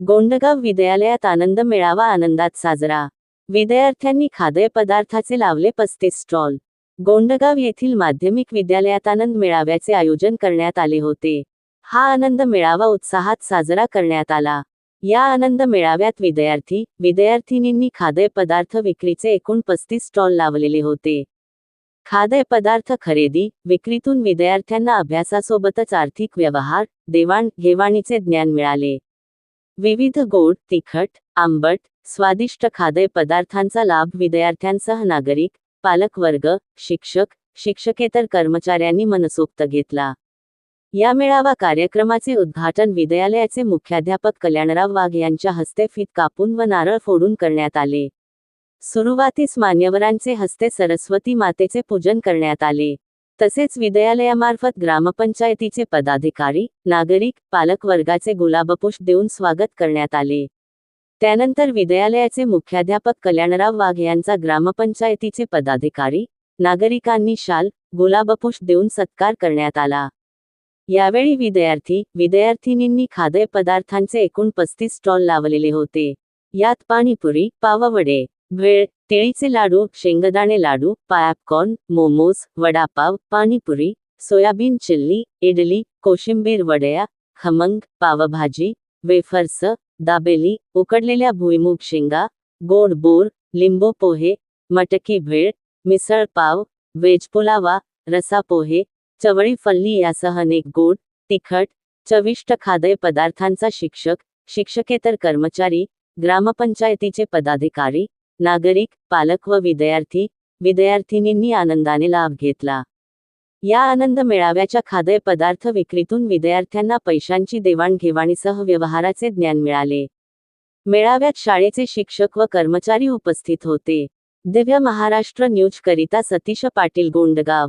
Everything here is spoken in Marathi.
गोंडगाव विद्यालयात आनंद मेळावा आनंदात साजरा. विद्यार्थ्यांनी खाद्यपदार्थाचे लावले पस्तीस स्टॉल. गोंडगाव येथील माध्यमिक विद्यालयात आनंद मेळाव्याचे आयोजन करण्यात आले होते. हा आनंद मेळावा उत्साहात साजरा करण्यात आला. या आनंद मेळाव्यात विद्यार्थी विद्यार्थिनींनी खाद्यपदार्थ विक्रीचे एकूण पस्तीस स्टॉल लावलेले होते. खाद्यपदार्थ खरेदी विक्रीतून विद्यार्थ्यांना अभ्यासासोबतच आर्थिक व्यवहार देवाण घेवाणीचे ज्ञान मिळाले. विविध गोड तिखट आंबट स्वादिष्ट खाद्यपदार्थांचा लाभ विद्यार्थ्यांसह नागरिक पालकवर्ग शिक्षक शिक्षकेतर कर्मचाऱ्यांनी मनसोक्त घेतला. या मेळावा कार्यक्रमाचे उद्घाटन विद्यालयाचे मुख्याध्यापक कल्याणराव वाघ यांच्या हस्ते फीत कापून व नारळ फोडून करण्यात आले. सुरुवातीस मान्यवरांचे हस्ते सरस्वती मातेचे पूजन करण्यात आले. तसेच विद्यालयामार्फत ग्रामपंचायतीचे पदाधिकारी नागरिक पालकवर्गाचे गुलाबपुष्प देऊन स्वागत करण्यात आले. त्यानंतर विद्यालयाचे मुख्याध्यापक कल्याणराव वाघ यांचा ग्रामपंचायतीचे पदाधिकारी नागरिकांनी शाल गुलाबपुष्प देऊन सत्कार करण्यात आला. यावेळी विद्यार्थी विद्यार्थिनींनी खाद्यपदार्थांचे एकूण पस्तीस स्टॉल लावलेले होते. यात पाणीपुरी पाववडे भेळ तिळीचे लाडू शेंगदाणे ladoo popcorn momos vada pav pani puri soybean chilli idli कोशिंबीर वड्या खमंग पावभाजी वेफर्स दाबेली उकडलेल्या भुईमुग शेंगा गोड बोर लिंबू पोहे मटकी भेळ मिसळ पाव वेज पुलावा रसा पोहे चवळी फल्ली यासह अनेक गोड तिखट चविष्ट खाद्य पदार्थांचा शिक्षक शिक्षकेतर कर्मचारी ग्रामपंचायतीचे पदाधिकारी नागरिक पालक व विद्यार्थी विद्यार्थिनींनी आनंदाने लाभ घेतला. या आनंद मेळाव्याच्या खाद्यपदार्थ विक्रीतून विद्यार्थ्यांना पैशांची देवाणघेवाणीसह व्यवहाराचे ज्ञान मिळाले. मेळाव्यात शाळेचे शिक्षक व कर्मचारी उपस्थित होते. दिव्य महाराष्ट्र न्यूज करिता सतीश पाटील गोंडगाव.